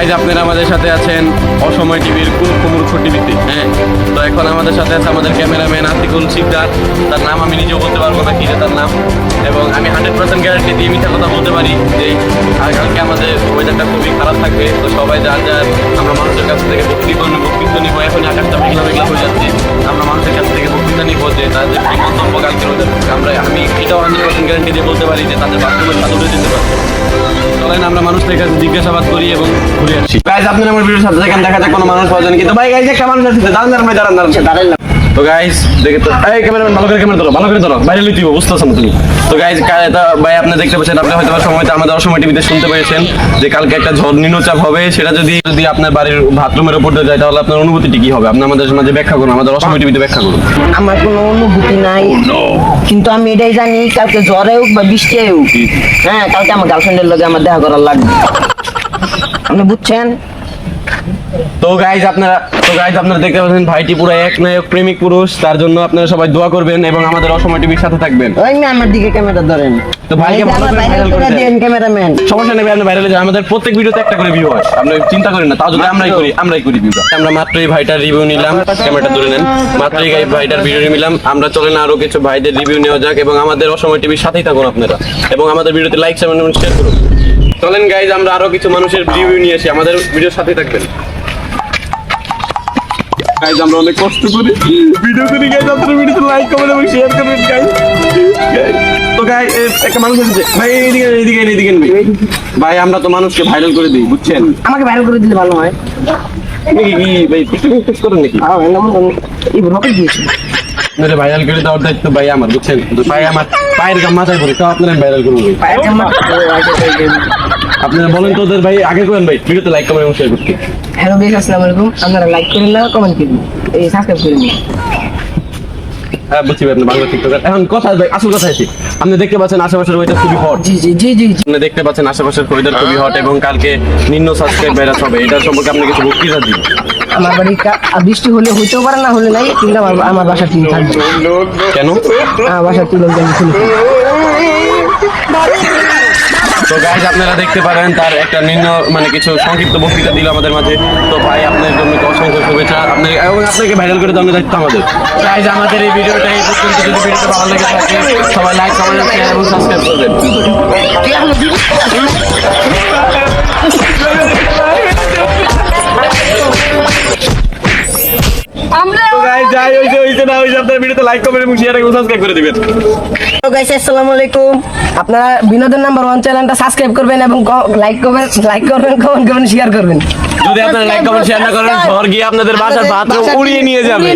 Guys আপনারা আমাদের সাথে আছেন অসময় টিভির কুমুরখ টিভিতে। হ্যাঁ তো এখন আমাদের সাথে আছে আমাদের ক্যামেরাম্যান আতিকুল শিকদার। তার নাম আমি নিজেও বলতে পারব না কি তার নাম। এবং আমি হান্ড্রেড পার্সেন্ট গ্যারান্টি দিয়ে মিথ্যা কথা বলতে পারি যে আগামীকালকে আমাদের ওয়েদারটা খুবই খারাপ থাকবে। তো সবাই যার যার, আমরা মানুষের কাছ থেকে বক্তৃত্ব নিব বক্তৃত্ব নিব। এখন আকাশটা মেঘলা মেঘলা হয়ে যাচ্ছে। আমরা মানুষের কাছ থেকে বক্তৃতা নিব যে তাদের মন্তব্য কালকে আমরা, আমি এটাও হান্ড্রেড পার্সেন্ট গ্যারান্টি দিয়ে বলতে পারি যে তাদের বাস্তবের সাথে যেতে চলেন আমরা মানুষদের কাছে জিজ্ঞাসাবাদ করি এবং ঘুরে আসি। গাইজ আপনার আমার ভিডিওর সাথে দেখেন দেখা যাক কোনো মানুষ পাওয়া যায় কিন্তু ভাই গাইজ একটা মানুষ আছে দাঁড়ান দাঁড়ান ভাই দাঁড়ান দাঁড়ান। দাঁড়ান তো গাইজ দেখে তো এই ক্যামেরাম্যান ভালো করে ক্যামেরা ধরো ভালো করে ধরো। বাইরে লইতে বুঝতেছ না তুমি? তো গাইজ ভাই আপনি দেখতে পাচ্ছেন আপনি হয়তো বা সময়টা আমাদের অসময় টিভিতে শুনতে পেয়েছেন যে কালকে একটা ঝড় নিম্নচাপ হবে। সেটা যদি যদি আপনার বাড়ির বাথরুমের উপর দিয়ে যায় তাহলে আপনার অনুভূতিটি কি হবে? আপনি আমাদের মাঝে ব্যাখ্যা করুন আমাদের অসময় টিভিতে ব্যাখ্যা করুন। আমার কোনো অনুভূতি নাই। কিন্তু আমি এটাই জানি কালকে জ্বরে হোক বা বৃষ্টি হোক হ্যাঁ কালকে আমার গার্লফ্রেন্ডের লগে আমার দেখা করার লাগবে। আপনি বুঝছেন? তো গাইজ আপনারা তো গাইজ আপনারা দেখতে পাচ্ছেন ভাইটি পুরো এক নায়ক প্রেমিক পুরুষ। তার জন্য আপনারা সবাই দোয়া করবেন এবং আমাদের অসময় টিভির সাথে থাকবেন। ওই মেয়ে আমার দিকে ক্যামেরা ধরেন। তো ভাইকে ভালো করে ভাইরাল করে দেন ক্যামেরাম্যান সমস্যা নেই আপনি ভাইরালে আমাদের প্রত্যেক ভিডিওতে একটা করে ভিউ হয় আপনি চিন্তা করেন না তাও যদি আমরাই করি আমরাই করি ভিউটা আমরা মাত্রই ভাইটার রিভিউ নিলাম ক্যামেরাটা ধরে নেন। মাত্রই গাই ভাইটার ভিডিও নিলাম। আমরা চলেন আরও কিছু ভাইদের রিভিউ নেওয়া যাক এবং আমাদের অসময় টিভির সাথেই থাকুন আপনারা। এবং আমাদের ভিডিওতে লাইক শেয়ার করুন। চলেন গাইজ আমরা আরও কিছু মানুষের রিভিউ নিয়ে আসি। আমাদের ভিডিওর সাথেই থাকবেন। গাইজ আমরা অনেক কষ্ট করি। ভিডিও করি গাইজ আপনারা ভিডিওতে লাইক কমেন্ট এবং শেয়ার করবেন গাইজ তো গাই একটা মানুষ আছে ভাই এইদিকে এইদিকে এইদিকে ভাই আমরা তো মানুষকে ভাইরাল করে দিই বুঝছেন? আমাকে ভাইরাল করে দিলে ভালো হয়। আপনি কি কি ভাই টিকটক টিকটক করেন নাকি? আহ, এমন এমন- এই রকেট দিয়েছি। আপনারা ভাইরাল করে দেওয়ার দায়িত্ব ভাই আমার বুঝছেন? ভাই আমার পায়ের গাম মাথায় পড়ে তো আপনারা ভাইরাল জামা আপনারা বলেন তো ওদের ভাই আগে করেন ভাই ভিডিওতে লাইক কমেন্ট এবং শেয়ার করতে। হ্যালো বেশ আসসালামু আলাইকুম। আপনারা লাইক করেন না কমেন্ট করেন। এই সাবস্ক্রাইব করে নিন হ্যাঁ বুঝছি ভাই আপনি বাংলা টিকটকার এখন কথা ভাই আসল কথা আছে। আপনি দেখতে পাচ্ছেন আশেপাশের ওইটা খুবই হট জি জি জি জি জি। আপনি দেখতে পাচ্ছেন আশেপাশের ওয়েদার খুবই হট এবং কালকে নিম্ন সাবস্ক্রাইব ভাইরাস হবে এটার সম্পর্কে আপনি কিছু বক্তৃতা দিন। আমার বাড়ি বৃষ্টি হলে হইতেও পারে না হলে নাই কিন্তু আমার আমার বাসা টিম থাকবে। কেন? আমার টিম। তো গাইজ আপনারা দেখতে পারেন, তার একটা নিম্ন মানে কিছু সংক্ষিপ্ত বক্তৃতা দিল আমাদের মাঝে। তো ভাই আপনার জন্য অসংখ্য শুভেচ্ছা। আপনাকে এবং আপনাকে ভাইরাল করে দেওয়ার দায়িত্ব আমাদের। গাইজ আমাদের এই ভিডিওটা এই পর্যন্ত। যদি ভিডিওটা ভালো লেগে থাকে, সবাই লাইক কমেন্ট শেয়ার এবং সাবস্ক্রাইব করবেন। তো যাই হইছে হইছে না হইছে আপনার ভিডিওতে লাইক কমেন্ট এবং শেয়ার এবং সাবস্ক্রাইব করে দিবেন। তো গাইস আসসালামু আলাইকুম। আপনারা বিনোদন নাম্বার ওয়ান চ্যানেলটা সাবস্ক্রাইব করবেন এবং লাইক করবেন লাইক করবেন কমেন্ট করবেন শেয়ার করবেন। যদি আপনারা লাইক কমেন্ট শেয়ার না করেন ঘর গিয়ে আপনাদের বাসার বাথরুম উড়িয়ে নিয়ে যাবে।